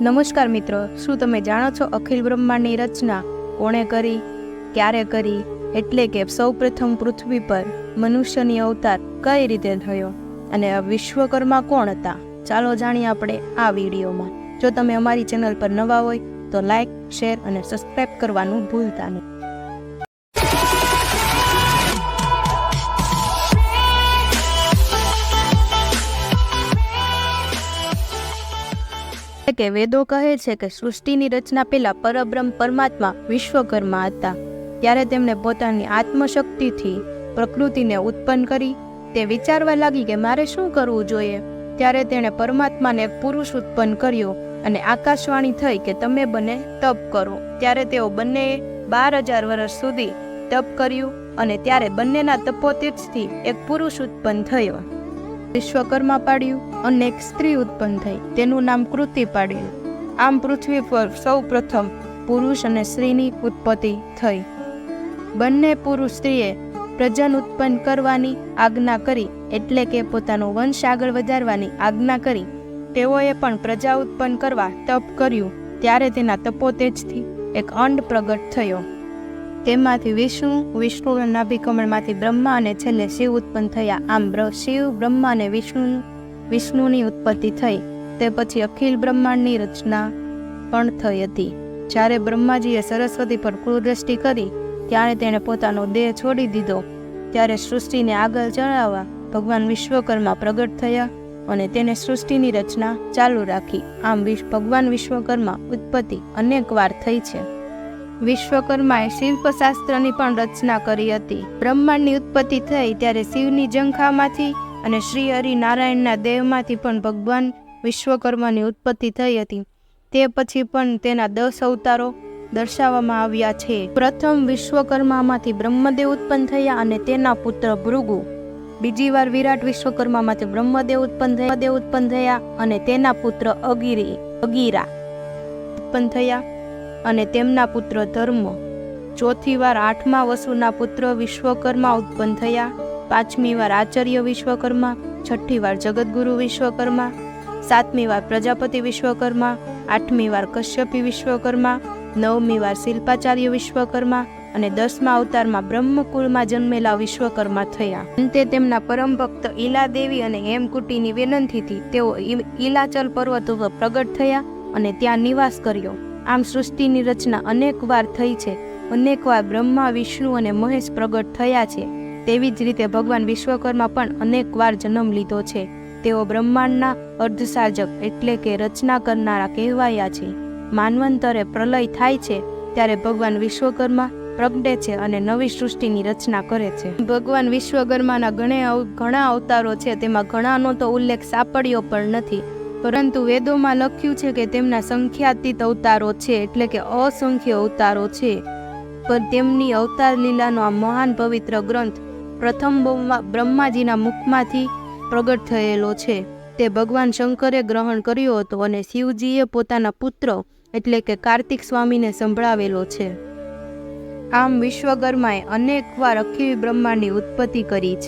નમસ્કાર મિત્રો, શું તમે જાણો છો અખિલ બ્રહ્માંડની રચના? કોણે કરી? ક્યારે કરી? એટલે કે સૌપ્રથમ પૃથ્વી પર મનુષ્યની અવતાર કઈ રીતે થયો? અને વિશ્વકર્મા કોણ હતા? ચાલો જાણીએ આપણે આ વિડીયોમાં. જો તમે અમારી ચેનલ પર નવા હોય, તો લાઈક, શેર અને સબસ્ક્રાઈબ કરવાનું ભૂલતા નહીં. કે વેદો કહે છે કે સૃષ્ટિની રચના પહેલા પરબ્રહ્મ પરમાત્મા વિશ્વકર્મા હતા. ત્યારે તેમણે પોતાની આત્મશક્તિથી પ્રકૃતિને ઉત્પન્ન કરી, તે વિચારવા લાગી કે મારે શું કરવું જોઈએ? ત્યારે તેણે પરમાત્માને પુરુષ ઉત્પન્ન કર્યો અને આકાશવાણી થઈ કે તમે બંને તપ કરો. ત્યારે તેઓ બંનેએ બાર હજાર વર્ષ સુધી તપ કર્યું અને ત્યારે બંનેના તપોતીર્થથી એક પુરુષ ઉત્પન્ન થયો. વિશ્વકર્મા પાડ્યું અને એક સ્ત્રી ઉત્પન્ન થઈ. તેનું નામ કૃતિ પાડ્યું આમ પૃથ્વી પર સૌ પ્રથમ પુરુષ અને સ્ત્રીની ઉત્પત્તિ થઈ. બંને પુરુષ સ્ત્રીએ પ્રજન ઉત્પન્ન કરવાની આજ્ઞા કરી, એટલે કે પોતાનો વંશ આગળ વધારવાની આજ્ઞા કરી. તેઓએ પણ પ્રજા ઉત્પન્ન કરવા તપ કર્યું. ત્યારે તેના તપોતેજથી એક અંડ પ્રગટ થયો. તેમાંથી વિષ્ણુ વિષ્ણુના નાભિકમળમાંથી બ્રહ્મા અને છેલ્લે શિવ ઉત્પન્ન થયા. આમ શિવ, બ્રહ્મા અને વિષ્ણુ, વિષ્ણુની ઉત્પત્તિ થઈ. તે પછી અખિલ બ્રહ્માંડની રચના પણ થઈ હતી. જ્યારે બ્રહ્માજીએ સરસ્વતી પર કુદૃષ્ટિ કરી, ત્યારે તેણે પોતાનો દેહ છોડી દીધો. ત્યારે સૃષ્ટિને આગળ ચલાવવા ભગવાન વિશ્વકર્મા પ્રગટ થયા અને તેને સૃષ્ટિની રચના ચાલુ રાખી. આમ ભગવાન વિશ્વકર્મા ઉત્પત્તિ અનેક વાર થઈ છે. વિશ્વકર્માએ શિલ્પશાસ્ત્રની પણ રચના કરી હતી. બ્રહ્માંડની ઉત્પત્તિ થઈ ત્યારે શિવની જંખામાંથી અને શ્રી હરિ નારાયણના દેહમાંથી પણ ભગવાન વિશ્વકર્માની ઉત્પત્તિ થઈ હતી. તે પછી પણ તેના દસ અવતારો દર્શાવવામાં આવ્યા છે. પ્રથમ વિશ્વકર્મામાંથી બ્રહ્મદેવ ઉત્પન્ન થયા અને તેના પુત્ર ભૃગુ. બીજી વાર વિરાટ વિશ્વકર્મામાંથી બ્રહ્મદેવ ઉત્પન્ન થયા. ઉત્પન્ન થયા અને તેના પુત્ર અગિરી, અગીરા ઉત્પન્ન થયા. અને તેમના પુત્ર ધર્મ. ચોથી વાર આઠમા વસુના પુત્ર વિશ્વકર્મા ઉત્પન્ન થયા. પાંચમી વાર આચાર્ય વિશ્વકર્મા, છઠ્ઠી વાર જગદગુરુ વિશ્વકર્મા, સાતમી વાર પ્રજાપતિ વિશ્વકર્મા, આઠમી વાર કશ્યપી વિશ્વકર્મા, નવમી વાર શિલ્પાચાર્ય વિશ્વકર્મા અને દસમા અવતારમાં બ્રહ્મકુળમાં જન્મેલા વિશ્વકર્મા થયા. અંતે તેમના પરમ ભક્ત ઈલાદેવી અને હેમકુટીની વિનંતીથી તેઓ ઈલાચલ પર્વત ઉપર પ્રગટ થયા અને ત્યાં નિવાસ કર્યો. આમ સૃષ્ટિની રચના અનેક વાર થઈ છે. અનેક વાર બ્રહ્મા, વિષ્ણુ અને મહેશ પ્રગટ થયા છે. તેવી જ રીતે ભગવાન વિશ્વકર્મા પણ અનેક વાર જન્મ લીધો છે. તેઓ બ્રહ્માંડના અર્ધસાર્જક એટલે કે રચના કરનારા કહેવાયા છે. માનવંતરે પ્રલય થાય છે ત્યારે ભગવાન વિશ્વકર્મા પ્રગટે છે અને નવી સૃષ્ટિની રચના કરે છે. ભગવાન વિશ્વકર્માના ઘણે ઘણા અવતારો છે, તેમાં ઘણાનો તો ઉલ્લેખ સાંપડ્યો પણ નથી. પરંતુ વેદોમાં લખ્યું છે કે તેમના સંખ્યાતીત અવતારો છે એટલે કે અસંખ્ય અવતારો છે. પણ તેમની અવતાર લીલાનો આ મહાન પવિત્ર ગ્રંથ પ્રથમ બ્રહ્મા- બ્રહ્માજીના મુખમાંથી પ્રગટ થયેલો છે. તે ભગવાન શંકરે ગ્રહણ કર્યો હતો અને શિવજીએ પોતાના પુત્ર એટલે કે કાર્તિક સ્વામીને સંભળાવેલો છે. આમ વિશ્વકર્માએ અનેકવાર અખિલ બ્રહ્માંડની ઉત્પત્તિ કરી છે.